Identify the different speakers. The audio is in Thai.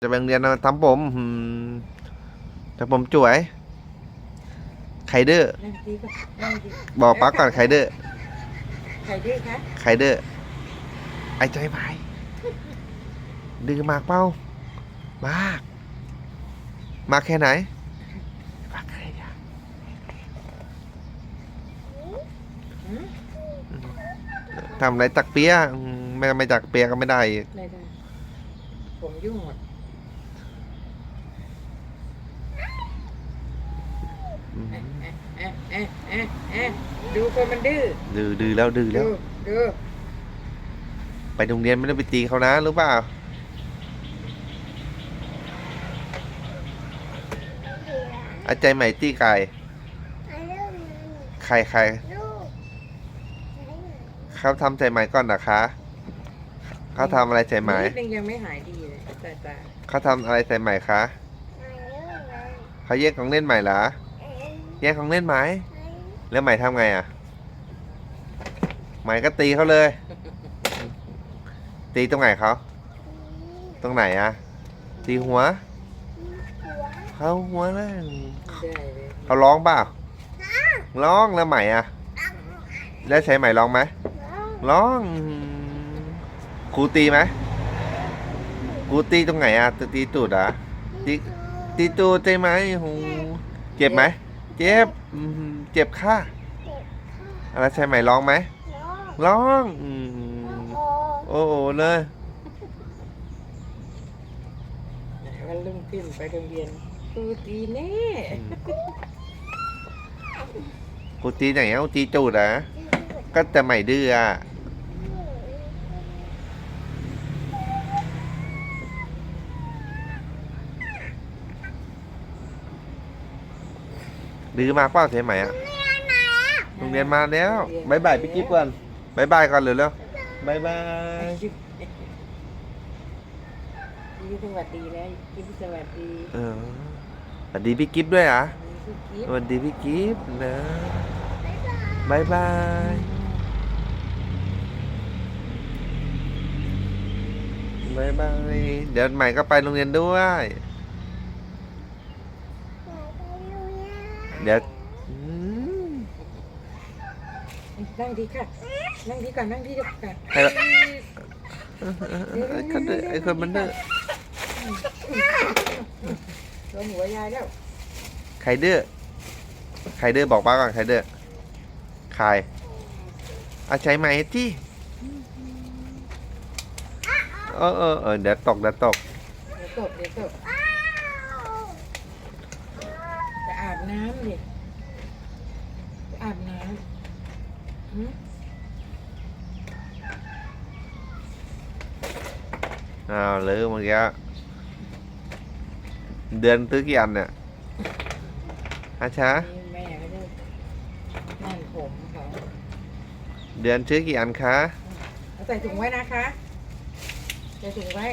Speaker 1: จะไปโรงเรียนทำผมอืมทำผมจ่วยไคเดอร์
Speaker 2: นั่งดีก่อนนั่งดี
Speaker 1: บอกปักก่อนไคเดอร์
Speaker 2: ใครดื้อคะ
Speaker 1: ไคเดอร์ไอ้ใจไม้ดื้อมากเป้ามาก มากแค่ไหนมากแค่ไหน
Speaker 2: หืม
Speaker 1: ทำอะไรตักเปียอืมไม่ไม่ตักเปียก็ไม่ได้อีก
Speaker 2: ไม่ได้ผมยุ่งหมด
Speaker 1: อืม
Speaker 2: เอ๊ะเอ๊ะเอ๊ะเอ๊ะดูคนมันดื้อ
Speaker 1: ดื้อดื้อแล้วดื้อแล้
Speaker 2: ดู
Speaker 1: ว
Speaker 2: ดู
Speaker 1: ไปโรงเรียนไม่ได้ไปตีเขานะรู้เปล่าอาใจใหม่ตีไก่ใครใครเขาทำใจใหม่ก่อนนะคะเขาทำอะไรใจใหม่
Speaker 2: นิดนึงยังไม่หายดีเลยตาตา
Speaker 1: เขาทำอะไรใจใหม่คะเขาแยกของเล่นใหม่เหรอ แยกของเล่นไหมแล้วใหม่ทำไงอะ ใหม่ก็ตีเขาเลย ตีตรงไหนเขาตรงไหนอะ ตีหัว เขาหัวเลย
Speaker 2: ได้เลย
Speaker 1: เขาร้องเปล่า ร้องแล้วใหม่อะ แล้วใช้ใหม่ร้องไหม ร้องครูตีไหมครูตีตรงไหนอะตีตูดอะตีตีตูดใช่ไหมโหเจ็บไหม เจ็บอืมเจ็บค่ะแล้วใช้ใหม่ร้องไหมร้องอืมโอ้โหเลย
Speaker 2: วันรุ่งขึ้นไปโรงเรียนครูตีแน่
Speaker 1: ครูตีไหนอะครูตีตูดอะก็แต่ใหม่ดื้ออะ ดื้อมากเปล่าใช่ไหมอะโรงเรียนมาแล้วบายบายพี่กิ๊บก่อนบายบายก่อนเร็วเร็วบายบาย
Speaker 2: พี่สวัสดีแล้วพี่สวัสดี
Speaker 1: เออสวัสดีพี่กิ๊บด้วยเหรอะ
Speaker 2: พี่กิ๊
Speaker 1: ส
Speaker 2: ฟ
Speaker 1: วัสดีพี่กิ๊บนะบายบายบายบายเดี๋ยวใหม่ก็ไปโรงเรียนด้วย ดี๋ยวอืม
Speaker 2: นั่งดีค่ะ นั่งดีก่อนนั่งดีก่อน
Speaker 1: ให้ไอ้คนเด้อไอ้คนมันเด้อ
Speaker 2: โดนหัวยายแล้ว
Speaker 1: ใครเด้อใครเด้อบอกป้าก่อนใครเด้อใครอาใช้ไหมที่เออเออเออเดี๋ยวตกเดี๋ยวตก
Speaker 2: เดี๋ยวตกเดี๋ยวตกจะอาบ น้ำดิจะอาบน้ำหืม
Speaker 1: อ้าวลืมเมื่อกี้เดือนซื้อกี่อันเนี่ยอาชา
Speaker 2: นี่แม่ก็จะนั่นผมเขา
Speaker 1: เดือนซื้อกี่อันคะ
Speaker 2: เอาใส่ถุงไว้นะคะ ใส่ถุงไว้